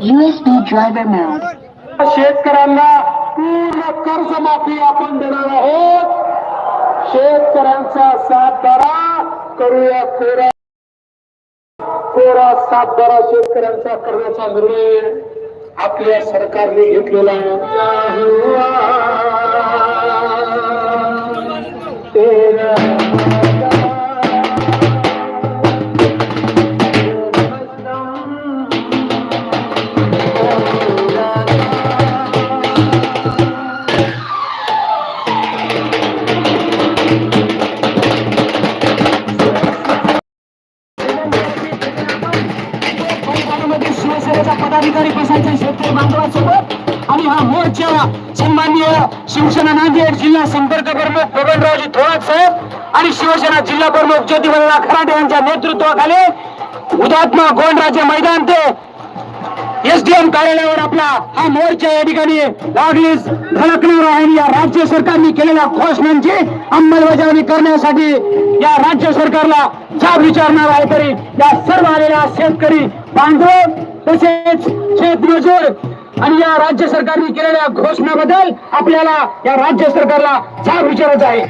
USB driver mode. शेतकऱ्यांना पूर्ण कर्जमाफी आपण देणार आहोत. शेतकऱ्यांचा सातबारा करूया कोरा. कोरा सातबारा शेतकऱ्यांचा करण्याचा निर्णय आपल्या सरकारने घेतलेला आहे. शिवसेनेचा पदाधिकारी बसायचा शेतकरी बांधवासोबत. आणि हा मोर्चा सन्माननीय शिवसेना नांदेड जिल्हा संपर्क प्रमुख बबनरावजी थोरात साहेब आणि शिवसेना जिल्हा प्रमुख ज्योतिबाला खराटे यांच्या नेतृत्वाखाली हुतात्मा गोंडराजे मैदान ते एसडीएम कार्यालयावर आपला हा मोर्चा या ठिकाणी लागलीच धडकणार आहे आणि या राज्य सरकारने केलेल्या घोषणांची अंमलबजावणी करण्यासाठी या राज्य सरकारला जाब विचारणार आहे तरी या सर्व आलेल्या शेतकरी बांधव तसेच शेतमजूर आणि या राज्य सरकारने केलेल्या घोषणाबद्दल आपल्याला या राज्य सरकारला जाब विचारायचा आहे.